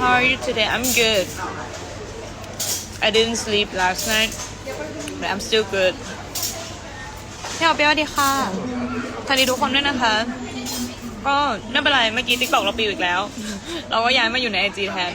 How are you today I'm good I didn't sleep last night but I'm still good พี่เอาเปียวดีค่ะสวัสดีทุกคนด้วยนะคะ ก็ไม่เป็นไรเมื่อกี้ติ๊กตอกเราปิวอีกแล้ว เราก็ย้ายมาอยู่ในไอจีแทน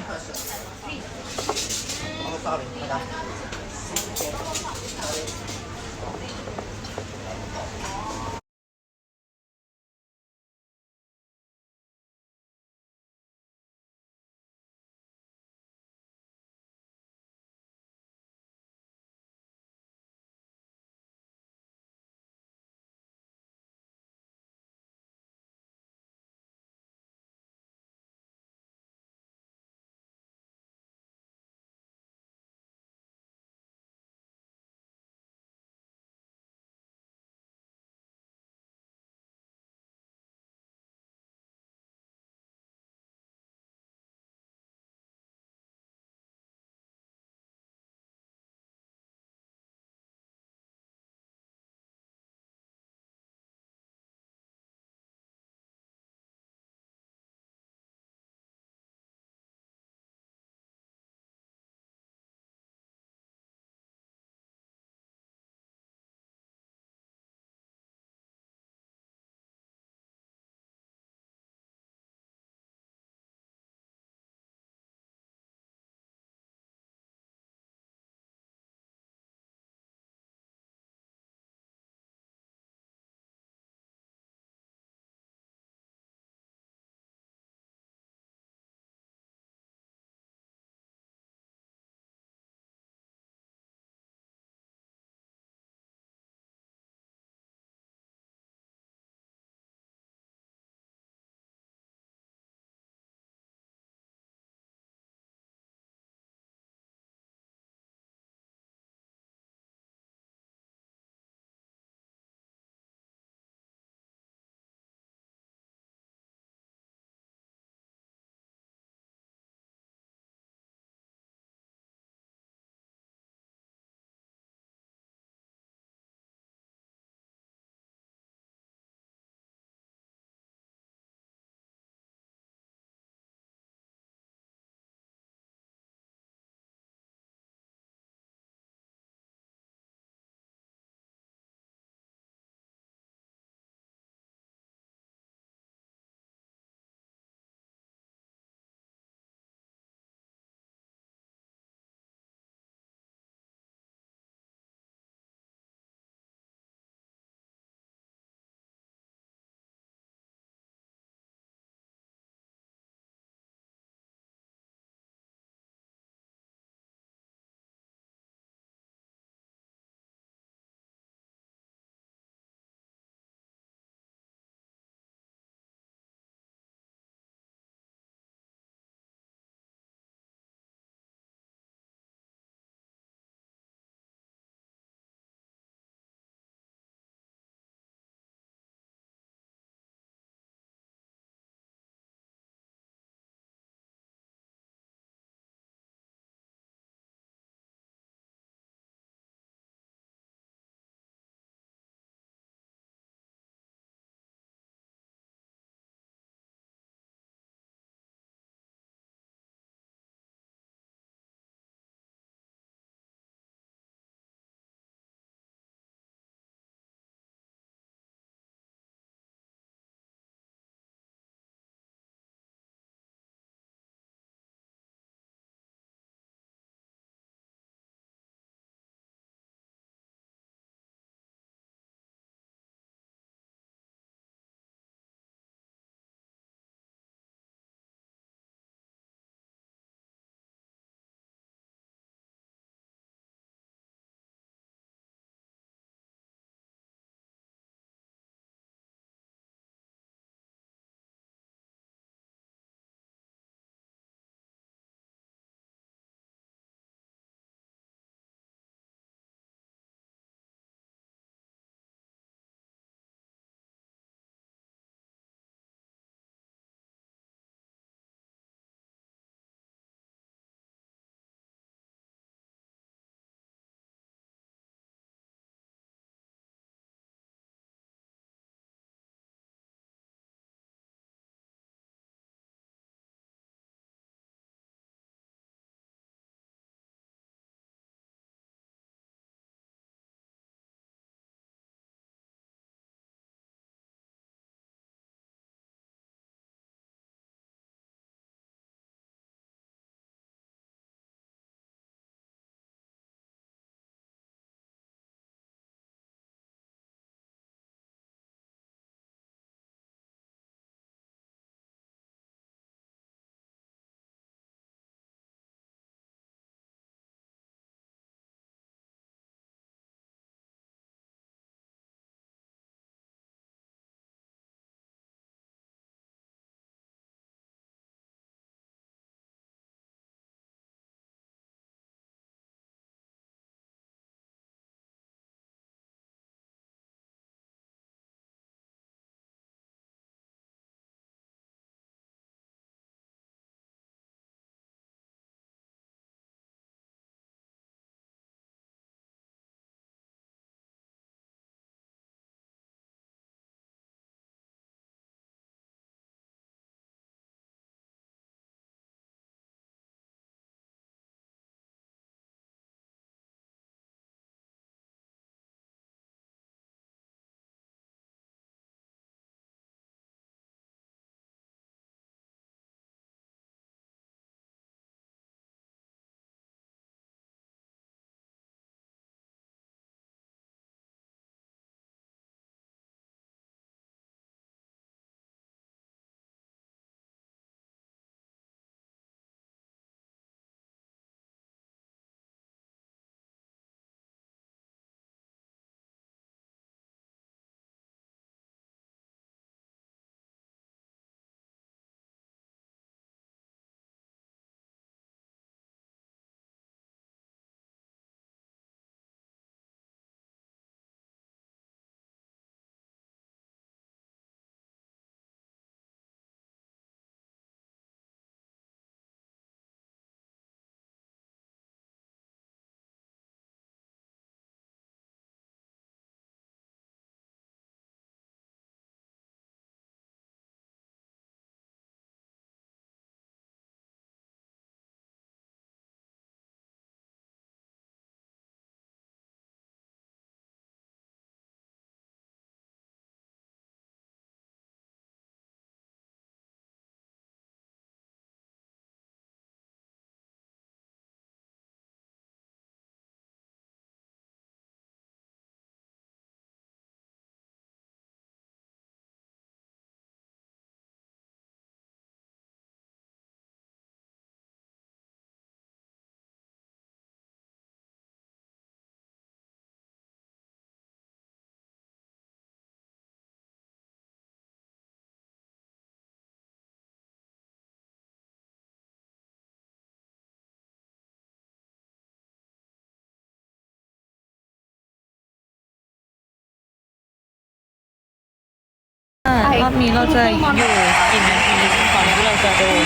อบนี้เราจะอยู่กี่นาทีก่อนที่เราจะโดน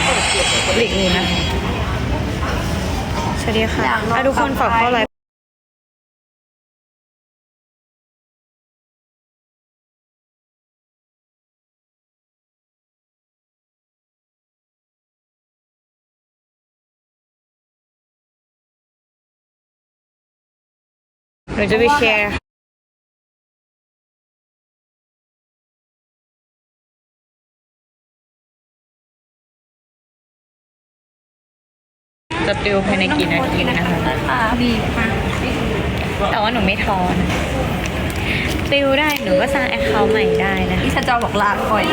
หลีกหนีนะคะสวัสดีค่ะอะทุกคนฝากเข้าไลฟ์หนูจะไปแชร์ จะปลิวภายในกี่นาทีนะคะดีค่ะแต่ว่าหนูไม่ทอนปลิวได้หนูก็สร้างแอคเคาท์ใหม่ได้นะที่ฉันจะบอกลาก่อย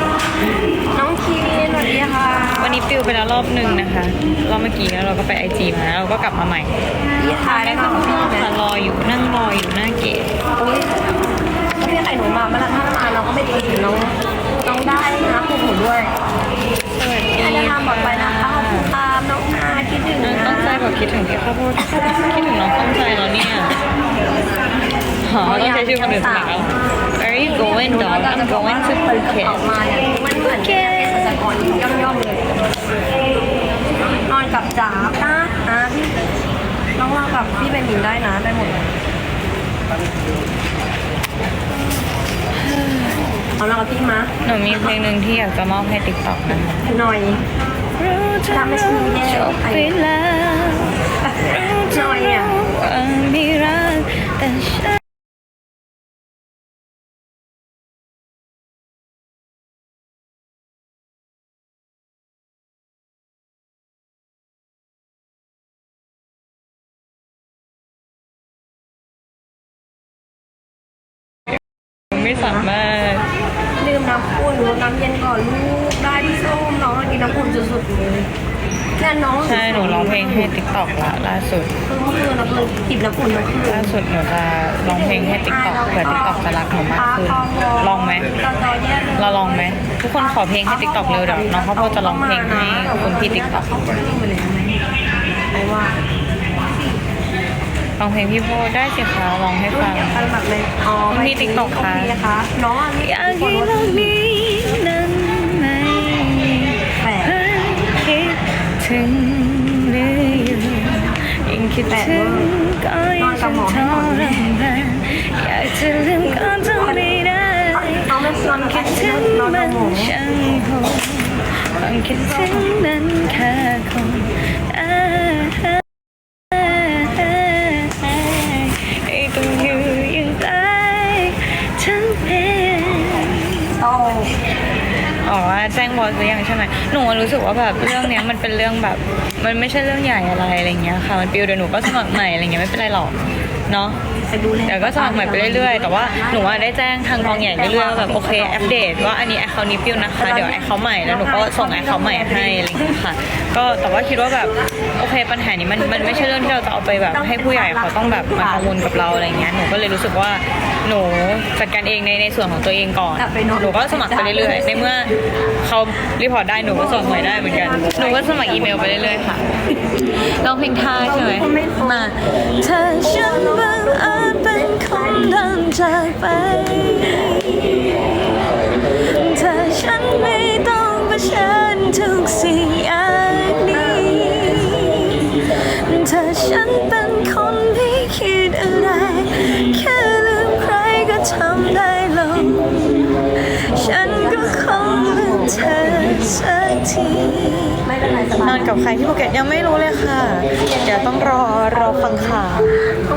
น้องคีนสวัสดีค่ะ วันนี้ปลิวไปแล้วรอบหนึ่งนะคะรอบเมื่อกี้แล้วเราก็ไปไอจีมาแล้วเราก็กลับมาใหม่พี่ทายได้ค่ะพี่ค่ะรออยู่นั่งรออยู่หน้าเกตอุ้ยพี่ไข่หนูมาเมื่อไหร่ถ้ามาเราก็ไม่ดีน้องน้องได้นะคุณหนูด้วยสวัสดีให้ได้ทำหมดไปนะคะขอบคุณ ตามน้องนาคิดถึงน้องนะต้องใจบอกคิดถึงพี่ข้าวโพดคิดถึงน้องต้องใจแล้วเนี่ยหอต้องใช้ชื่อคนอื่นสมัครเอา Where are you going dog I'm going to อ Phuket อกมาเนี่ยมันเหมือนเป็นเกษตรกรย่อมย่อมๆเลยนอนกับจ๋านะนะพี่น้องนอนกับพี่เป็นหญิงได้นะได้หมดเลยเอานอนกับพี่มาหนูมีเพลงหนึ่งที่อยากจะมอบให้ TikTok นะคะหน่อยทำให้ฉันแย่จบไปแล้วหน่อย อะว่ามีรัก สุดๆเลยแค่น้องใช่หนูร้องเพลงให้ TikTok ละล่าสุดคือเมื่อคืนเราเพิ่งจิบน้ำอุ่นมาคืนล่าสุดหนูจะร้องเพลงให้ TikTok เผื่อ TikTok จะรักหนูมากขึ้นลองไหมตอนตอนแย่เลยเราลองไหมทุกคนขอเพลงให้ TikTok เร็วเดี๋ยวน้องข้าวโพดจะร้องเพลงให้คุณพี่ TikTok เขาไปนี่มาเลยไหมไม่ว่าร้องเพลงพี่โพดได้สิคะร้องให้ฟังเดียวกันแบบเลยอ๋อคุณพี่ TikTok ค่ะโอเนะคะน้องอันนี้อยากให้โลกนี้นั้น ถึงเรื่อยยิ่งคิดถึงก็ยิ่งทรมานอยากจะลืมก็ทำไม่ได้เอามคิดถึงมันช่างโหดความคิดถึงนั้นแค่คงให้ต้องอยู่อยังตายทั้งเป็นโตอ๋อแจ้ง บอสหรือยังใช่ไหมหนูรู้สึกว่าแบบเรื่องเนี้ยมันเป็นเรื่องแบบ มันไม่ใช่เรื่องใหญ่อะไรอะไรเงี้ยค่ะมันปิวเดี๋ยวหนูก็สมัครใหม่อะไรเงี้ยไม่เป็นไรหรอกเนาะไปดูแลเดี๋ยวก็สมัครใหม่ไปเรื่อยๆ แต่ว่าหนูอะได้แจ้งทางกองใหญ่เรื่อยๆว่าแบบโอเคอัปเดตว่าอันนี้แอคเคาท์นี้ปิวนะคะ เดี๋ยวแอคเคาท์ใหม่แล้วหนูก็ส่งแอคเคาท์ใหม่ให้อะไรอย่างเงี้ยค่ะ ก็แต่ว่าคิดว่าแบบโอเคปัญหานี้มันมันไม่ใช่เรื่องที่เราจะเอาไปแบบให้ผู้ใหญ่เขาต้องแบบมากังวลกับเราอะไรเงี้ยหนูก็เลยรู้สึกว่าหนูจัดการเองในในส่วนของตัวเองก่อนหนูก็สมัครไปเรื่อยๆในเมื่อเขารีพอร์ตได้หนูก็ส่งใหม่ได้เหมือนกัน หนูก็สมัครอีเมลไปเรื่อยๆค่ะร้องเพลงท่าใช่ไหมมาเธอฉันบังอาจเป็นคนดินจากไปเธอฉันไม่ต้องเผชิญทุกสิ่งอย่างนี้เธอฉันเป็นคน กับใครที่ภูเก็ตยังไม่รู้เลยค่ะ เดี๋ยวต้องรอรอฟังข่าว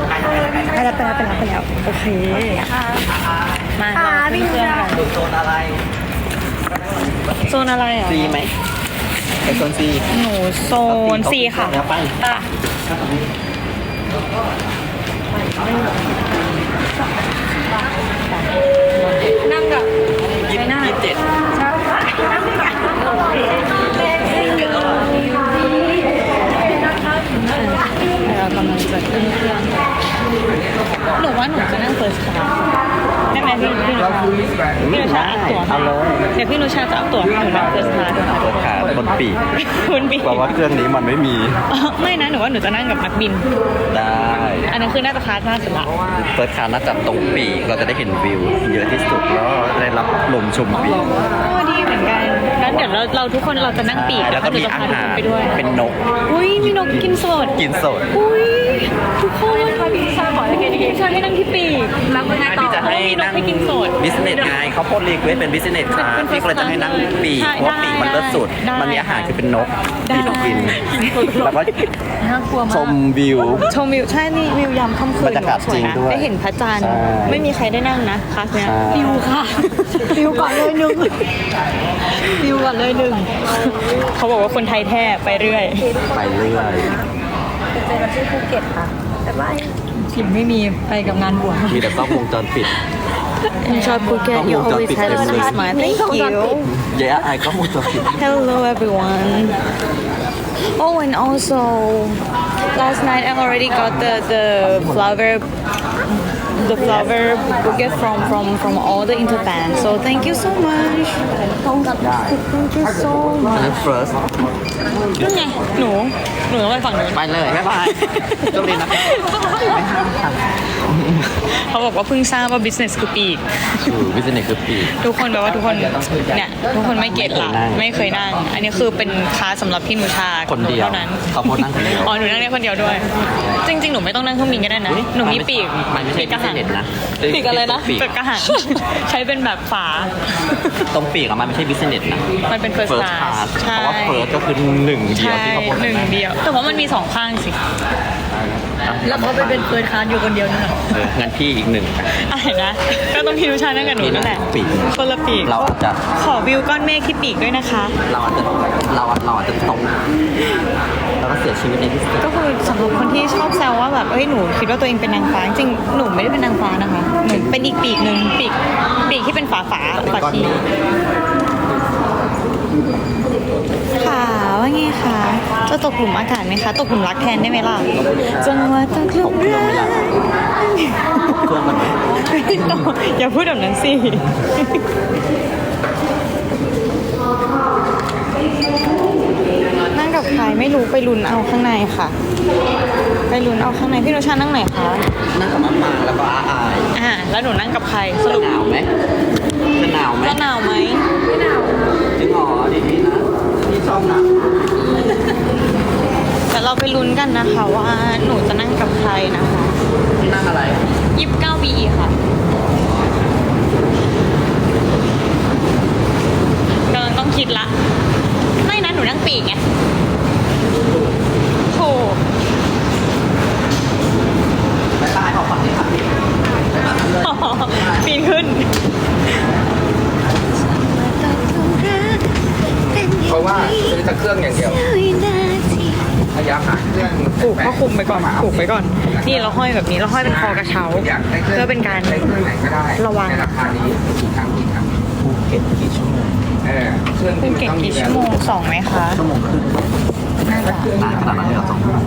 ไปแล้วไปแล้วไปแล้วไปแล้วโอเค มาค่ะเราพี่ขึ้นเครื่องจ้ากันโซนอะไรโซนอะไรอะซีไหมไปโซนซีหนูโซนสี่ค่ะแล้วไปอะนั่งกับยี่สิบยี่สิบเจ็ดเรากำลังจะขึ้นเครื่องหนูว่าหนูจะนั่งเฟิร์สคลาส พี่พี่นุชาพี่นุชาอัดตั๋วเอาเลยเดี๋ยวพี่นุชาจะเอาตั๋วให้หนูนั่งเฟิร์สคลาสเปิดขาบนปีกคุณบีเพราะว่าเครื่องนี้มันไม่มีไม่นะหนูว่าหนูจะนั่งกับนักบิน ได้อันนั้นคือน่าจะคลาสหน้าสุดละเปิดขาน่าจะตรงปีกเราจะได้เห็นวิวเยอะที่สุดแล้วได้รับลมชมวิวก็ดีเหมือนกันงั้นเดี๋ยวเราเราทุกคนเราจะนั่งปีกแล้วก็หนูมีจะอาพาทุกหาคนรไปด้วยเป็นนกอุ้ยมีนกกินสดกินสดอุ้ยทุกคนพี่ชาขอให้พี่ชาให้นั่งที่ปีกแล้วก็ไงต่อพี่จะให้มีนนั่กงให้กินสดบิสเนสไงเขาโพสต์รีเควสเป็นบิสเนสคลาสเป็นพี่ก็เลยจะให้นั่งปีกใช่เพราะว่าปีกมันเลิศสุดได้มันมีอาหารคือเป็นนกได้ที่นกกิน แล้วก็น่ากลัวมากชมวิว ชมวิว ใช่นี่วิวยามค่ำคืนบรรยากาศสวยจริงนะด้วยได้เห็นพระจันทร์ใช่ไม่มีใครได้นั่งนะคลาสเนี้ยใช่วิวค่ะวิวก่อนเลยหนึ่งวิวก่อนเลยหนึ่งเขาบอกว่าคนไทยแท้ไปเรื่อย ไปเรื่อยเจอกันที่ภูเก็ตค่ะบ๊ายบายผิดไม่มีไปกับงานบวชมีแต่กล้องวงจรปิด Enjoy Phuket. You ต้องวงจร always ปิด have a เต็มเลย nice smile. Thank you. เย้ไอ้กล้องวงจรปิด Hello everyone. Oh, and also last night I already got the the flower the flower bouquet from from from all the interbands. So thank you so much. Thank you so อัน much. นั้น first นั่นไง หนูหนูต้องไปฝั่งนู้นไปเลยบ๊ายบายโชคดีนะครับเขาบอกว่าเพิ่งทราบว่า business คือปีกอือบิสเนสคือปีก ทุกคนแบบว่าทุกคนเนี่ยทุกคนไม่เก็ตละไม่ไม่เคเคยยนั่นั่งงอันนี้คือเป็นคลาสสำหรับพี่หนูชาคนเดียวเท่านั้นเขาโพสต์นั่งคนเดียว อ๋อหนูนั่งได้คนเดียวด้วย จริง ๆ หนูไม่ต้องนั่งเครื่องบินก็ได้นะ หนูมีปีกมันไม่ใช่ปีกกระหัง business นะปีกอะไรนะปีกปีกกระหัง ใช้เป็นแบบฝา ตรงปีกอะมันไม่ใช่บิสเนสนะ มันเป็น first first class class ใช่เพราะว่า first ก็คือหนึ่งเดียวใช่ที่เขาโพสต์หนึ่งเดียวแต่ว่ามันมีสองข้างสิ แล้วเขาไปเป็นเฟิร์สคลาสอยู่คนเดียวนี่แหละเอองั้นพี่อีกหนึ่งอะเห็นนะ ก็ต้องพี่หนูชานั่งกับหนูนั่นแหละปีกคนละปีกเราอาจจะขอวิวก้อนเมฆที่ปีกด้วยนะคะ เราอาจจะเราอาจเราอาจจะตกแล้วก็เสียชีวิตในที่สุดก็คือสำหรับคนที่ชอบแซวว่าแบบเอ้ยหนูคิดว่าตัวเองเป็นนางฟ้าจริงๆหนูไม่ได้เป็นนางฟ้านะคะหนูเป็นอีกปีกหนึ่งปีกปีกที่เป็นฝาฝาฝาชีค่ะว่าไงคะ จะตกหลุมอากาศไหมคะ ตกหลุมรักแทนได้ไหมล่ะจังหวะตกหลุมรักเครื่องมันไหมไม่ต้องอย่าพูดแบบนั้นสินั่งกับใครไม่รู้ไปลุ้นเอาข้างในค่ะ ไปลุ้นเอาข้างในพี่นุชานั่งไหนคะนั่งกับมามาแล้วก็อาอายอ่าแล้วหนูนั่งกับใครสจะรุปหนาวไหมจะหนาวไหมจะหนาวไหมจริงเหรอดีๆนะพี่ชอบหนาว แต่เราไปลุ้นกันนะคะว่าหนูจะนั่งกับใครนะคะนั่งอะไรยี่สิบเก้าบีค่ะกำลังต้องคิดละ ไม่นะหนูนั่งปีกไง ห้อยแบบนี้เราห้อยเป็นคอกระเช้าอยากได้เครื่องเพื่อเป็นการใช้เครื่องไหนก็ได้ระวังในราคานี้กี่ครั้งกี่ครั้งภูเก็ตกี่ชั่วโมงเออเครื่องภูที่มันเก็ตต้องมีกี่ชั่วโมงสองไหมคะชั่วโมงครึ่งน่าจะนานขนาดนั้นเลยเหรอสองชั่วโมง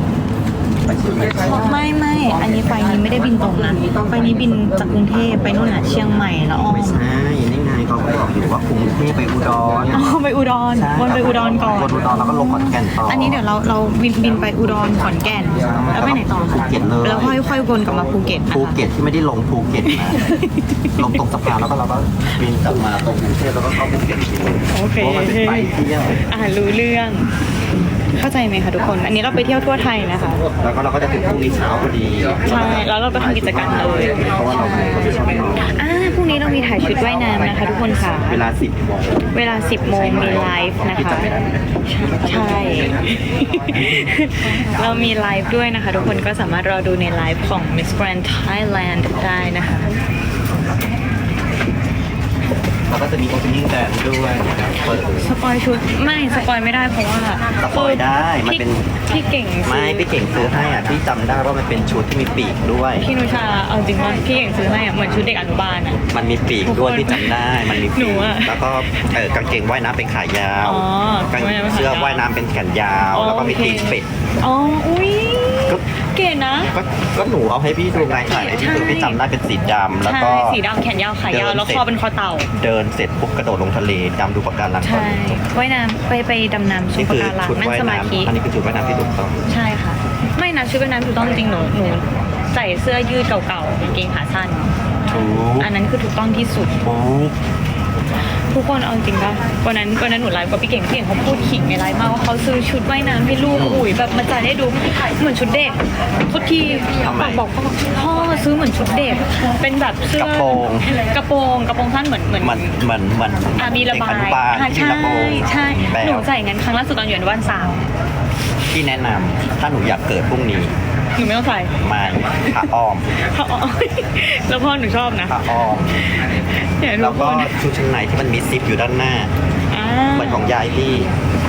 ไม่ไม่ อันนี้ไฟนี้ไม่ได้บินตรงนะไฟนี้บินจากกรุงเทพไปนู่นน่ะเชียงใหม่แล้วอ้อมไม่ใช่นี่ไงเขาบอกอยู่ว่ากรุงเทพไปอุดรอ๋อไปอุดรวนไปอุดรก่อนวนอุดรแล้วก็ลงขอนแก่นต่ออัอันนี้เดี๋ยวเราเราบินบินไปอุดรขอนแก่นแล้วไปไหนต่อภูคะเก็ตเลยแล้วค่อยค่อยวนกลับมาภูเก็ตนะภูคะเก็ตที่ไม่ได้ลงภูเก็ตนะลงตรงสะพานแล้วก็เราก็บินกลับมาตรงกรุงเทพแล้วก็เข้าภูเก็ตทีนึงโอเคเพราะว่ามันเป็นไปเที่ยวอ่ารู้เรื่อง เข้าใจไหมคะทุกคน อันนี้เราไปเที่ยวทั่วไทยนะคะ แล้วก็เราก็จะถึงพรุ่งนี้เช้าพอดีใช่ แล้วเราไปทำกิจกรรมเลย เพราะว่าเราเป็นคนที่ชอบนอนอ่าพรุ่งนี้เรามีถ่ายชุดว่ายน้ำนะคะทุกคนค่ะ เวลาสิบโมงเวลา 10โมงมีไลฟ์นะพี่คะจำไม่ได้ไหมใช่ เรามีไลฟ์ด้วยนะคะ ทุกคนก็สามารถรอดูในไลฟ์ของ Miss Grand Thailand ได้นะคะ แล้วก็จะมีโอเพนนิ่งแดนด้วยนะครับเปิด สปอยชุดไม่สปอยไม่ได้เพราะว่าสปอยได้มันเป็น พี่พี่เก่งซื้อไม่พี่เก่งซื้อให้อะพี่จำได้ว่ามันเป็นชุดที่มีปีกด้วย พี่นุชาเอาจริงว่าพี่เก่งซื้อให้อะเหมือนชุดเด็กอนุบาลอะ มันมีปีกด้วยพี่จำได้มันมีหนูปีกอะแล้วก็เออกางเกงว่ายน้ำเป็นขายาวอ๋อกางว่ายน้ำเป็นขายาว เสื้อว่ายน้ำเป็นแขนยาวแล้วก็มีโอเคตีนเป็ด อ๋ออุ้ยก็ เก๋นะ ก็ก็หนูเอาให้พี่ดูไงถ่ายในที่สุดใช่พี่จำได้เป็นสีดำแล้วใช่ก็สีดำแขนยาวขายาว แล้วคอเป็นคอเต่า เดินเสร็จปุ๊บกระโดดลงทะเลดำดูปะการังก่อนใช่จบว่ายน้ำไปไปดำน้ำชมนี่ปะคือการังชุดนั่งว่ายสมาธิน้ำอันนี้คือชุดว่ายน้ำที่ถูกต้องใช่ค่ะ ไม่นะชุดว่ายน้ำถูกต้องจริงหนูหนูใส่เสื้อยืดเก่าๆกางเกงขาสั้น ถูกอันนั้นคือถูกต้องที่สุด ถูก ทุกคนเอาจริงป่ะวันนั้นวันนั้นหนูไลฟ์กับพี่เก่งพี่เก่งเขาพูดขิงในไลฟ์มากว่าเขาซื้อชุดว่ายน้ำให้ลูกอุ๋ยแบบมาจ่ายให้ดูเหมือนชุดเด็กทุกทีบอกบอกพ่อพ่อซื้อเหมือนชุดเด็ก เป็นแบบเสื้อกระโปรงกระโปรงกระโปรงสั้นเหมือนเหมือนมันมันมันอะมีระบาเด็กยอนุบาลอะที่ใช่กระโปรงใช่แบหนูบใส่งั้นครั้งล่าสุดตอนอยู่อนุบาลสามที่แนะนำถ้าหนูอยากเกิดพรุ่งนี้ หนูไม่ต้องใส่มาผ้าอ้อมเพราะแล้วพ่อหนูชอบนะผ้าอ้อมเนี่ยทุแล้วกก็คนชุดชั้นในที่มันมีซิปอยู่ด้านหน้าอ่าเหมือนของยายที่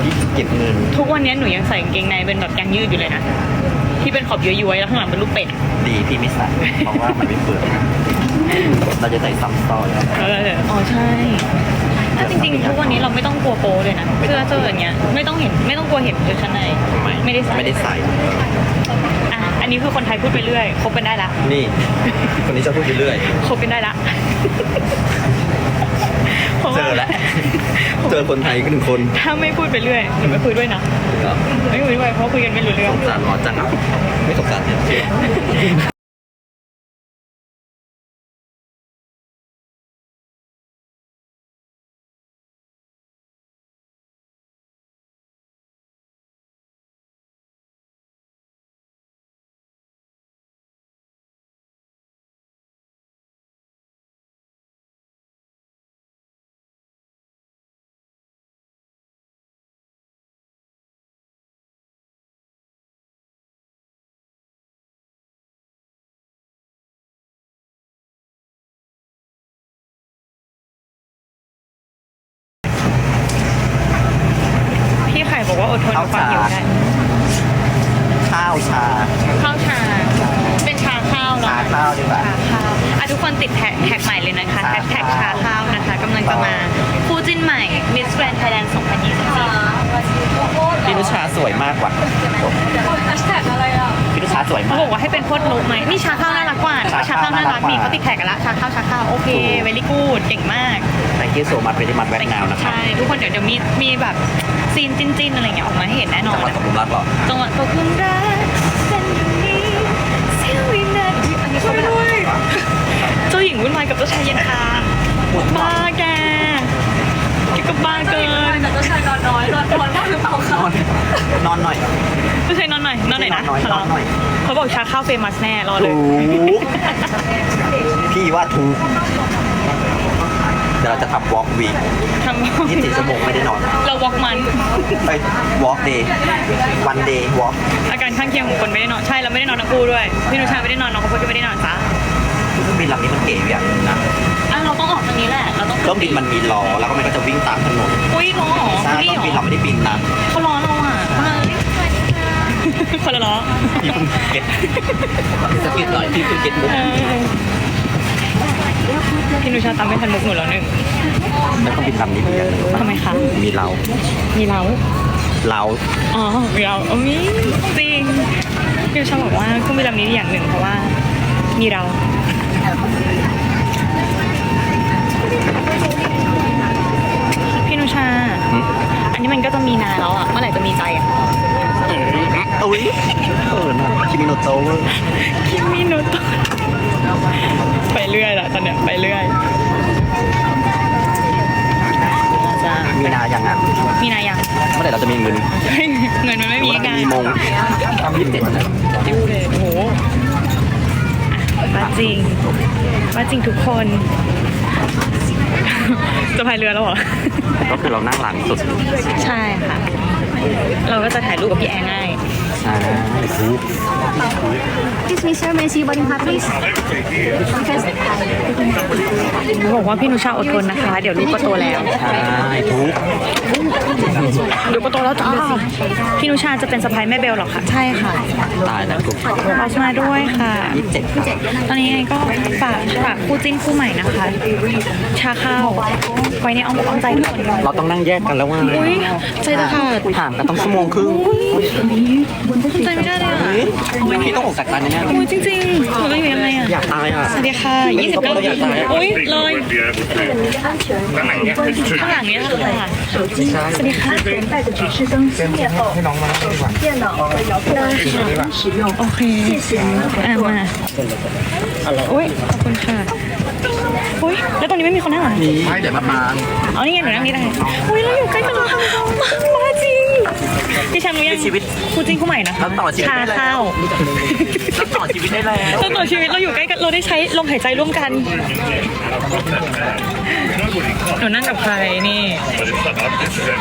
ที่เก็บเงินทุกวันนี้หนูยังใส่กางเกงในเป็นแบบยางยืดอยู่เลยนะ ที่เป็นขอบย้อยๆแล้วข้างหลังเป็นลูกเป็ดดีพี่ไม่ใส่เพราะว่ามันไม่เปิดเราจะใส่ซ้ำซ้อนเอออ๋อใช่ ถ้าจริงๆทุกวันนี้เราไม่ต้องกลัวโป๊เลยนะเสื้อเสื้ออย่างเงี้ยไม่ต้องเห็นไม่ต้องกลัวเห็นชุดชั้นในไม่ได้ใส่ไม่ได้ใส่ อะอันนี้คือคนไทยพูดไปเรื่อยคบกันได้ละนี่ คนนี้ชอบพูดไปเรื่อย คบกันได้ละพราะเจว่าอแล้วเจอคนไทยก็หนึ่งคนถ้าไม่พูดไปเรื่อยหนูไม่คุยด้วยนะไม่คุยด้วยเพราะคุยกันไม่รู้เรื่องสงสารหมอจังอะไม่สงสารเนี่ย พี่ไข่บอกว่าอดทนกับความหิวได้ ข้าวชา ข้าวชา เป็นชาข้าวเนาะ ชาข้าวดีกว่า ชาข้าวอะทุกคนติดแท็กแท็กใหม่เลยนะคะ ชา แท็กแท็ก ข้าว ชาข้าวนะคะกำลังจะมาคู่จิ้นใหม่ Miss Grand Thailand 2024 พี่นุชาสวยมากกว่าพี่นุชาสวย เขา มาก บอกว่าให้เป็นโคตรลุกไหมนี่ชาข้าวน่ารักกว่า ชา ชา ข้า ข้าว วน่ารัก น่ารักกว่า นี่เขาติดแท็กกันละชาข้าวชาข้าวโอเค ถูก เวลี่กูดเก่ง มาก แต่กี้โซมัดเป็นที่มัดแวกนาวนะครับ ใช่ทุกคนเดี๋ยวเดี๋ยวมีมีแบบซีนจิ้นๆอะไรอย่างเงี้ยออกมาให้เห็นแน่นอนจังหวัดนะสมุทรรักหรอจังหวะตกหลุมรักเป็นอย่างนี้เสี้ยววินาทีอันนี้เขาแบบเจ้าหญิงวุ่นวายกับเจ้าชายเย็นชาบ้าแกแกก็บ้าเกินแต่เจ้าชายนอนน้อยนอนนอนมากหรือเปล่าคะนอนหน่อยเจ้าชายนอนหน่อยนอนหน่อยนะนอนหน่อยนอนหน่อยเขาบอกชาข้าวเฟมัสแน่รอเลยถูกพี่ว่าถูกเดี๋ยวเราจะทำ walk week ทำ24ชั่วโมงไม่ได้นอนเราวอกมัน ไป walk day one day walk อาการข้างเคียงของคนไม่ได้นอน ใช่เราไม่ได้นอนทั้งคู่ด้วย พี่นุชาไม่ได้นอนน้องเขาพูดก็ไม่ได้นอนจ้าเครื่องบินลำนี้มันเก๋อย่างหนึงนะอะเราต้องออกทางนี้แหละ เราต้องเครื่องบินมันมีล้อแล้วก็มันก็จะวิ่งตามถนนอุ้ยล้อเหรอใช่นี่เครื่องเหรบินอเราไม่ได้บินนะเขาล้อเราอะคนละล้อพี่เพิ่งเก็ตสะกิดหน่อยพี่เพิ่งเก็ตมุกเออ พี่นุชาตามไม่ทันมุกหนูแล้วหนึ่งแล้วเครื่องบินลำนี้มีอย่างหนึงทำไมคะ มีเรา มีเรา เรา อ๋อ มีเราอ๋อมีจริงพี่นุชาบอกว่าเครื่องบินลำนี้อย่างหนึ่งเพราะว่า มีเราพี่นุชาหึอันนี้มันก็จะมีนานแล้วอะ เมื่อไหร่จะมีใจอะอุ้ยเออนะคิมิโนโตะเวอร์คิมิโนโตะ ไปเรื่อยละตอนเนี้ยไปเรื่อยเราจะมีนายังอะมีนายังเมื่อไหร่เราจะมีเงินเฮ้ยเงินมันไม่มีวันไงมีมงทำยี่สิบเจ็ดนะดูเลยโอ้โหอะว่าจริงว่าจริงทุกคน จะพายเรือแล้วเหรอ ก็คือเรานั่งหลังสุด ใช่ค่ะ เราก็จะถ่ายรูปกับพี่แอร์ง่ายใช่ทุก Excuse me, sir. May I see your boarding pass, please? Because บอกว่าพี่นุชาอดทนนะคะ เดี๋ยวลูกก็โตแล้ว ใช่ทุกดูประตูแล้วจ้าพี่นุชาจะเป็นสะพายแม่เบลหรอคะใช่ค่ะตายแล้วกลุ่มเรามาด้วยค่ะยี่สิบเจ็ดครับตอนนี้ไงก็ฝากฝากคู่จิ้นคู่ใหม่นะคะ ชาข้าวไว้ในอ้อมอกอ้อมใจทุกคนเราต้องนั่งแยกกันแล้วว่าอุ้ยใจจะขาดห่างกันต้องชั่วโมงครึ่งใจไม่ได้เลยอะพี่ต้องอกจากกันแน่อุ้ยจริงๆหนูจะอยู่ยังไงอะอยากตายอะสวัสดีค่ะ29ปีอุ้ยเลยข้างหลังเนี้ค่ะสวัสดีค่ะให้น้องมาดีกว่าโอเคอะมาอุ้ยขอบคุณค่ะอุ้ยแล้วตรงนี้ไม่มีคนนั่งเหรอไม่เดี๋ยวมามาอ๋อนี่ไงหนูนั่งนี่ได้อุ้ยเราอยู่ใกล้กันแล้วมาจริงพี่แชมป์รู้ยังชีวิตคู่จริงคู่ใหม่นะคะเราต่อชีวิตชาได้แล้วข้าวเราต่อชีวิตได้แล้วเราต่อชีวิตเราอยู่ใกล้กันเราได้ใช้ลมหายใจร่วมกัน หนูนั่งกับใครนี่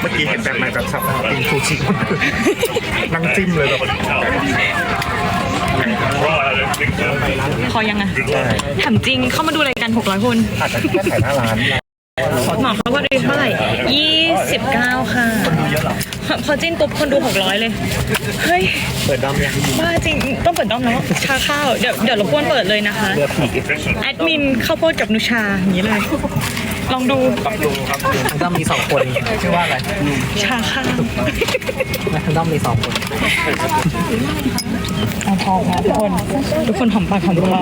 เมื่อกี้เห็นแบบใหม่แบบสับเป็นซูชินั่งจิ้มเลยแบบพอยังอะถามจริงเข้ามาดูรายการ600 คนอาจจะแค่ถ่ายหน้าร้านหมอเขาว่าดูเท่าไหร่29ค่ะพอจิ้นปุ๊บคนดู600เลย เฮ้ย เปิดดำยังบ้าจริง ต้องเปิดด้อมแล้วชาข้าว เดี๋ยวเดี๋ยวรบกวนเปิดเลยนะคะเรือผีแอดมินข้าวโพดกับนุชา อย่างนี้เลย ลองดูมันต้องมีสองคนชื่อว่าอะไรชาข้าวมันต้องมีสองคนเอาพอพอทุกคนทุกคนหอมปากหอมคอ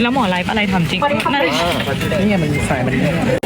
แล้วหมอไลฟ์อะไรทำจริงนั่นนี่ไงมันมีสายมัน